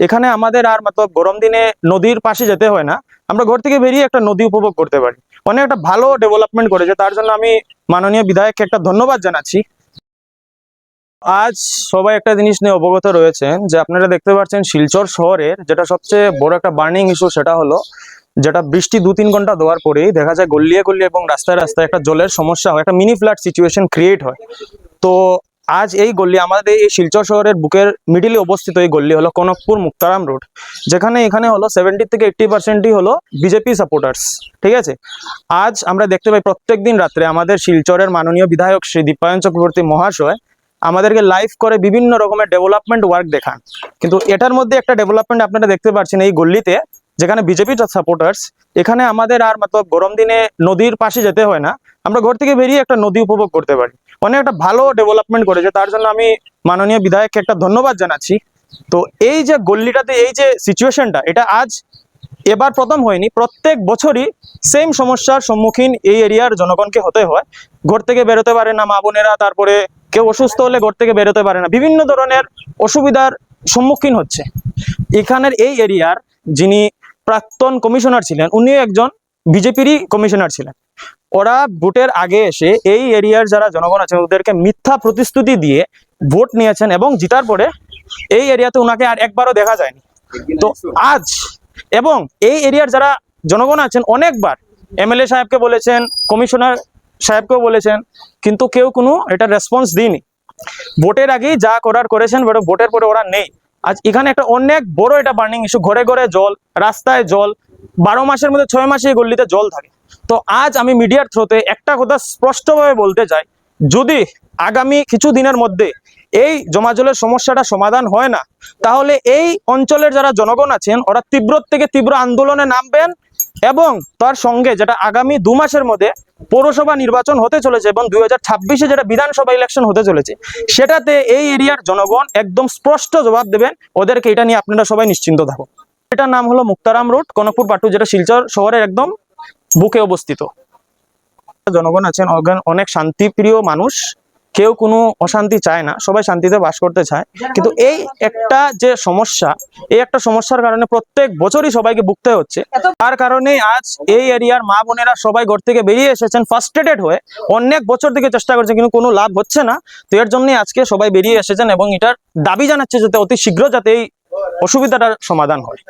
এখানে আমাদের আর মতলব গরম দিনে নদীর পাশে যেতে হয় না। আমরা ঘর থেকে বেরিয়ে একটা নদী উপভোগ করতে পারি। অনেক একটা ভালো ডেভেলপমেন্ট করেছে, তার জন্য আমি মাননীয় বিধায়ককে একটা ধন্যবাদ জানাচ্ছি। আজ সবাই একটা জিনিস নিয়ে অবগত রয়েছেন, যে আপনারা দেখতে পাচ্ছেন শিলচর শহরের যেটা সবচেয়ে বড় একটা বার্নিং ইস্যু সেটা হলো, যেটা বৃষ্টি দু তিন ঘণ্টা দেওয়ার পরেই দেখা যায় গল্লিয়ে গল্লিয়ে এবং রাস্তায় রাস্তায় একটা জলের সমস্যা হয়, একটা মিনি ফ্ল্যাট সিচুয়েশন ক্রিয়েট হয়। তো আজ এই গল্লি আমাদের এই শিলচর শহরের বুকের মিডিলে অবস্থিত এই গল্লি হলো কনকপুর মুক্তারাম রোড যেখানে এখানে হলো সেভেন্টি থেকে এইট্টি পার্সেন্টই হলো বিজেপি সাপোর্টার্স ঠিক আছে? আজ আমরা দেখতে পাই প্রত্যেক দিন রাত্রে আমাদের শিলচরের মাননীয় বিধায়ক শ্রী দীপায়ন চক্রবর্তী মহাশয় আমাদেরকে লাইভ করে বিভিন্ন রকমের ডেভেলপমেন্ট ওয়ার্ক দেখান। কিন্তু এটার মধ্যে একটা ডেভেলপমেন্ট আপনারা দেখতে পাচ্ছেন এই গল্লিতে যেখানে বিজেপি সাপোর্টার্স এখানে আমাদের আর মতলব গরম দিনে নদীর পাশে যেতে হয় না, আমরা ঘর থেকে বেরিয়ে একটা নদী উপভোগ করতে পারি। অনেক একটা ভালো ডেভেলপমেন্ট করেছে। তার জন্য আমি মাননীয় বিধায়ককে একটা ধন্যবাদ জানাচ্ছি। তো এই যে গল্লিটাতে এই যে সিচুয়েশনটা এটা আজ এবার প্রথম হয়নি। প্রত্যেক বছরই সেম সমস্যার সম্মুখীন এই এরিয়ার জনগণকে হতে হয়। ঘর থেকে বেরোতে পারে না মা বোনেরা, তারপরে কেউ অসুস্থ হলে ঘর থেকে বেরোতে পারে না। বিভিন্ন ধরনের অসুবিধার সম্মুখীন হচ্ছে। এখানের এই এরিয়ার যিনি প্রাক্তন কমিশনার ছিলেন, উনিও একজন বিজেপিরই কমিশনার ছিলেন। ওরা ভোটের আগে এসে এই এরিয়ার যারা জনগণ আছে ওদেরকে মিথ্যা প্রতিশ্রুতি দিয়ে ভোট নিয়েছেন এবং জিতার পরে এই এরিয়াতে ওনাকে আর একবারও দেখা যায়নি। তো আজ এবং এই এরিয়ার যারা জনগণ আছেন, অনেকবার এমএলএ সাহেবকে বলেছেন, কমিশনার সাহেবকেও বলেছেন, কিন্তু কেউ কোনো এটা রেসপন্স দিইনি। ভোটের আগেই যা করার করেছেন ভোটের পরে ওরা নেই। আজ এখানে একটা অনেক বড় এটা বার্নিং ইস্যু ঘরে ঘরে জল, রাস্তায় জল বারো মাসের মধ্যে ছয় মাসে এই গল্লিতে জল থাকে। তো আজ আমি মিডিয়ার থ্রোতে একটা কথা স্পষ্টভাবে বলতে চাই। যদি আগামী কিছু দিনের মধ্যে এই জমা জলের সমস্যাটা সমাধান হয় না, তাহলে এই অঞ্চলের যারা জনগণ আছেন, ওরা তীব্র থেকে তীব্র আন্দোলনে নামবেন এবং তার সঙ্গে যেটা আগামী দু মাসের মধ্যে পৌরসভা নির্বাচন হতে চলেছে এবং দুই হাজার ছাব্বিশে যেটা বিধানসভা ইলেকশন হতে চলেছে, সেটাতে এই এরিয়ার জনগণ একদম স্পষ্ট জবাব দেবেন। ওদেরকে এটা নিয়ে আপনারা সবাই নিশ্চিন্ত থাকুন। এটার নাম হলো মুক্তারাম রোড, কনকপুর পাটু, যেটা শিলচর শহরের একদম বুকে অবস্থিত। জনগণ আছেন অনেক শান্তিপ্রিয় মানুষ। কেউ কোনো অশান্তি চায় না, সবাই শান্তিতে বাস করতে চায়। কিন্তু এই একটা যে সমস্যা, এই একটা সমস্যার কারণে প্রত্যেক বছরই সবাইকে ভুগতে হচ্ছে। তার কারণে আজ এই এরিয়ার মা বোনেরা সবাই ঘর থেকে বেরিয়ে এসেছেন ফার্স্টেডেড হয়ে। অনেক বছর থেকে চেষ্টা করছে, কিন্তু কোনো লাভ হচ্ছে না। তো এর জন্যই আজকে সবাই বেরিয়ে এসেছেন এবং এটার দাবি জানাচ্ছে যাতে অতি শীঘ্র যাতে এই অসুবিধাটার সমাধান হয়।